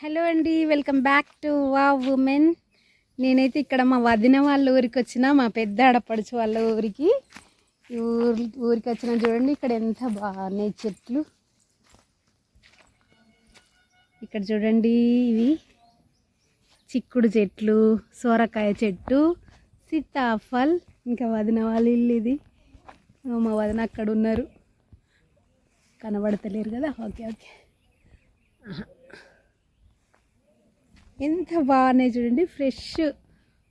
Hello అండి welcome back to వా women నేనైతే ఇక్కడ మా వదిన వాళ్ళ ఊరికి వచ్చిన మా పెద్ద ఆడపడుచు వాళ్ళ ఊరికి. ఊరు ఊరి ఊరికి వచ్చిన చూడండి ఇక్కడ ఎంత బాగున్నాయి చెట్లు. ఇక్కడ చూడండి ఇవి. చిక్కుడు చెట్లు సోరకాయ చెట్టు సీతాఫల్ ఇంకా వదిన వాళ్ళ ఇల్లు ఇది. ఓ, మా వదిన అక్కడ ఉన్నారు. కనబడతలేరు కదా? Okay okay. ఎంత బాగున్నాయి చూడండి. ఫ్రెష్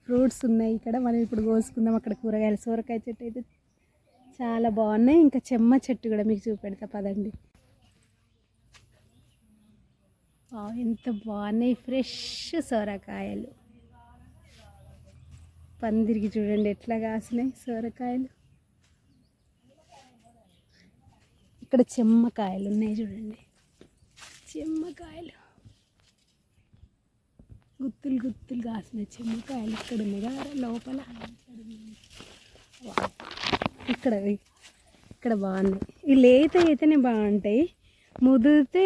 ఫ్రూట్స్ ఉన్నాయి ఇక్కడ. మనం ఇప్పుడు కోసుకుందాం అక్కడ కూరగాయలు. సోరకాయ చెట్టు అయితే చాలా బాగున్నాయి. ఇంకా చెమ్మ చెట్టు కూడా మీకు చూపెడతా. పదండి. వావ్, ఎంత బాగున్నాయి. ఫ్రెష్ సోరకాయలు. పందిరికి చూడండి ఎట్లా కాసినాయి సోరకాయలు. ఇక్కడ చెమ్మకాయలు ఉన్నాయి చూడండి. చెమ్మకాయలు. గుత్తులు గుత్తులు కాసిన చెమ్మకాయలు ఇక్కడ ఉన్నాయి. కదా లోపల. ఇక్కడ ఇక్కడ బాగున్నాయి. ఈ లేత అయితేనే బాగుంటాయి. ముదిరితే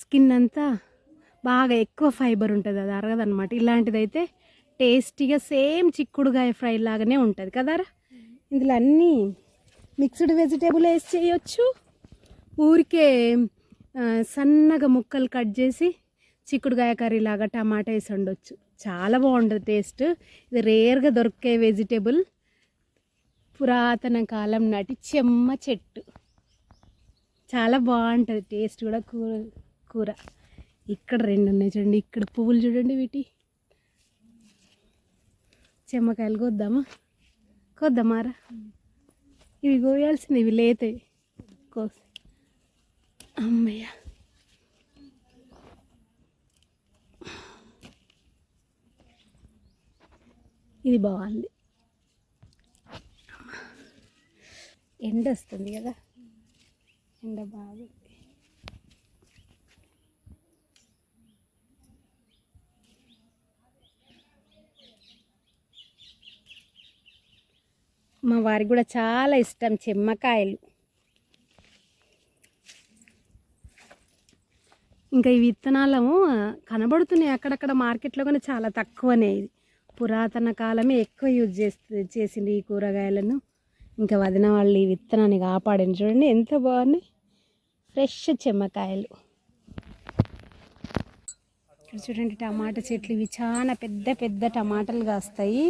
స్కిన్ అంతా బాగా ఎక్కువ ఫైబర్ ఉంటుంది. అది అరగదనమాట ఇలాంటిది అయితే టేస్టీగా సేమ్ చిక్కుడుగాయ ఫ్రై లాగానే ఉంటుంది. కదరా ఇందులో అన్నీ మిక్స్డ్ వెజిటేబుల్ వేసి చేయొచ్చు. ఊరికే సన్నగా ముక్కలు కట్ చేసి చిక్కుడుగాయ కర్రీ లాగా టమాటా వేసి వండొచ్చు. చాలా బాగుంటుంది టేస్ట్. ఇది రేర్గా దొరికే వెజిటేబుల్. పురాతన కాలం నాటి చెమ్మ చెట్టు. చాలా బాగుంటుంది టేస్ట్ కూడా కూర కూర. ఇక్కడ రెండు ఉన్నాయి చూడండి. ఇక్కడ పువ్వులు చూడండి వీటి. చెమ్మకాయలు కొద్దామా? కొద్దామారా ఇవి కోయాల్సినవి లేతాయి కోసి. ఇది బాగుంది. ఎండ వస్తుంది కదా. ఎండ బాగుంది. మా వారికి కూడా చాలా ఇష్టం చెమ్మకాయలు. ఇంకా ఈ విత్తనాలు కనబడుతున్నాయి అక్కడక్కడ మార్కెట్లో కానీ చాలా తక్కువనే ఇది. పురాతన కాలమే ఎక్కువ యూజ్ చేస్తుంది చేసింది ఈ కూరగాయలను. ఇంకా వదిన వాళ్ళు ఈ విత్తనాన్ని కాపాడండి చూడండి ఎంత బాగున్నాయి. ఫ్రెష్ చెమ్మకాయలు. ఇక్కడ చూడండి టమాటా చెట్లు ఇవి చాలా పెద్ద పెద్ద టమాటాలు కాస్తాయి.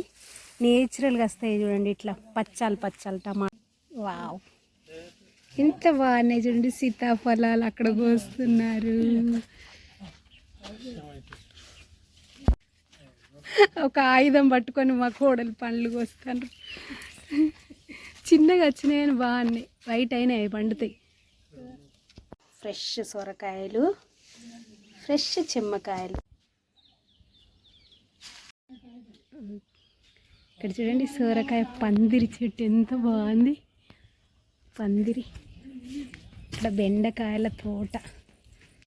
నేచురల్గా వస్తాయి చూడండి ఇట్లా పచ్చాలు పచ్చాలు టమాటా వావ్. ఎంత బాగున్నాయి చూడండి సీతాఫలాలు అక్కడ కోస్తున్నారు. ఒక ఆయుధం పట్టుకొని మా కోడలు పండ్లు కోస్తాను. చిన్నగా వచ్చినాయని బాగున్నాయి వైట్ అయినాయి పండుతాయి. ఫ్రెష్ సొరకాయలు ఫ్రెష్ చెమ్మకాయలు. ఇక్కడ చూడండి సొరకాయ పందిరి చెట్టు ఎంత బాగుంది. పందిరి. ఇక్కడ బెండకాయల తోట.